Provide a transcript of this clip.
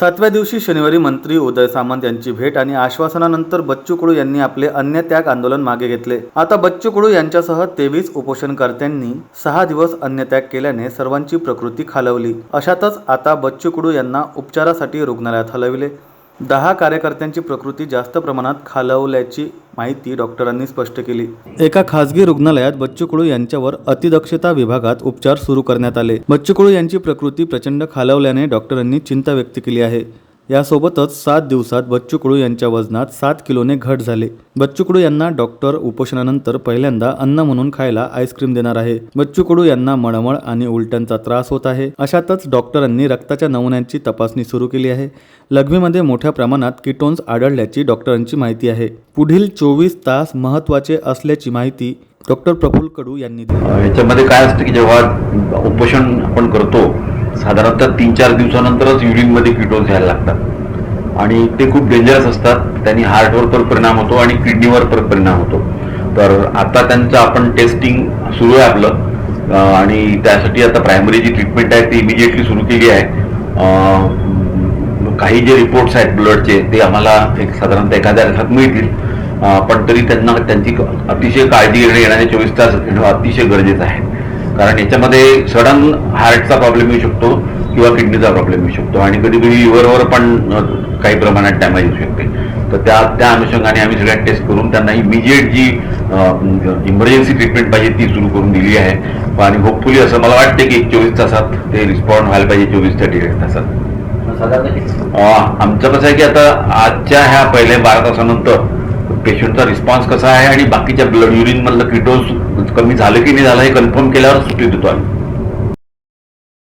सातव्या दिवशी शनिवारी मंत्री उदय सामंत यांची भेट आणि आश्वासनानंतर बच्चू कडू यांनी आपले अन्य त्याग आंदोलन मागे घेतले. आता बच्चू कडू यांच्यासह तेवीस उपोषणकर्त्यांनी सहा दिवस अन्य त्याग केल्याने सर्वांची प्रकृती खालवली. अशातच आता बच्चू कडू यांना उपचारासाठी रुग्णालयात हलविले. दहा कार्यकर्त्यांची प्रकृती जास्त प्रमाणात खालवल्याची माहिती डॉक्टरांनी स्पष्ट केली. एका खासगी रुग्णालयात बच्चू यांच्यावर अतिदक्षता विभागात उपचार सुरू करण्यात आले. बच्चू कुळू यांची प्रकृती प्रचंड खालवल्याने डॉक्टरांनी चिंता व्यक्त केली आहे. यासोबतच सात दिवसात बच्चू कडू यांच्या वजनात सात किलोने घट झाले. बच्चू कडू यांना डॉक्टर उपोषणानंतर पहिल्यांदा अन्न म्हणून खायला आईस्क्रीम देणार आहे. बच्चू कडू यांना मळमळ आणि उलट्यांचा त्रास होत आहे. अशातच डॉक्टरांनी रक्ताच्या नमुन्यांची तपासणी सुरू केली आहे. लघवीमध्ये मोठ्या प्रमाणात किटोन्स आढळल्याची डॉक्टरांची माहिती आहे. पुढील चोवीस तास महत्त्वाचे असल्याची माहिती डॉक्टर प्रफुल कडू यांनी दिली. याच्यामध्ये काय असतं की जेव्हा उपोषण आपण करतो साधारणतः तीन चार दिवसानंतरच युरिनमध्ये किटोन्स यायला लागतात. आणि ते खूप डेंजरस असतात. त्यांनी हार्टवर पण परिणाम होतो आणि किडनीवर पण परिणाम होतो. तर आता त्यांचं आपण टेस्टिंग सुरू आहे आपलं. आणि त्यासाठी आता प्रायमरी जी ट्रीटमेंट आहे ती इमिजिएटली सुरू केली आहे. काही जे रिपोर्ट्स आहेत ब्लडचे ते आम्हाला एक साधारणतः एखाद्या दिवसात मिळतील. पण तरी त्यांना त्यांची अतिशय काळजी घेणे येणारे चोवीस तास घेणं अतिशय गरजेचं आहे. कारण याच्यामध्ये सडन हार्टचा प्रॉब्लेम येऊ शकतो किंवा किडनीचा प्रॉब्लेम येऊ शकतो. आणि कधी कधी लिव्हरवर पण काही प्रमाणात डॅमेज होऊ शकते. तर त्या त्या अनुषंगाने आम्ही सगळ्या टेस्ट करून त्यांना इमिजिएट जी इमर्जन्सी ट्रीटमेंट पाहिजे ती सुरू करून दिली आहे. आणि होपफुली असं मला वाटते की एक चोवीस तासात ते रिस्पॉन्ड व्हायला पाहिजे चोवीस ते दीड तासात. आमचं कसं आहे की आता आजच्या ह्या पहिले बारा तासानंतर पेशंटचा रिस्पॉन्स कसा आहे आणि बाकीच्या ब्लड युरिन मधलं किटोज कमी झालं की नाही झालं हे कन्फर्म केल्यावर सुट्टी देतो आम्ही.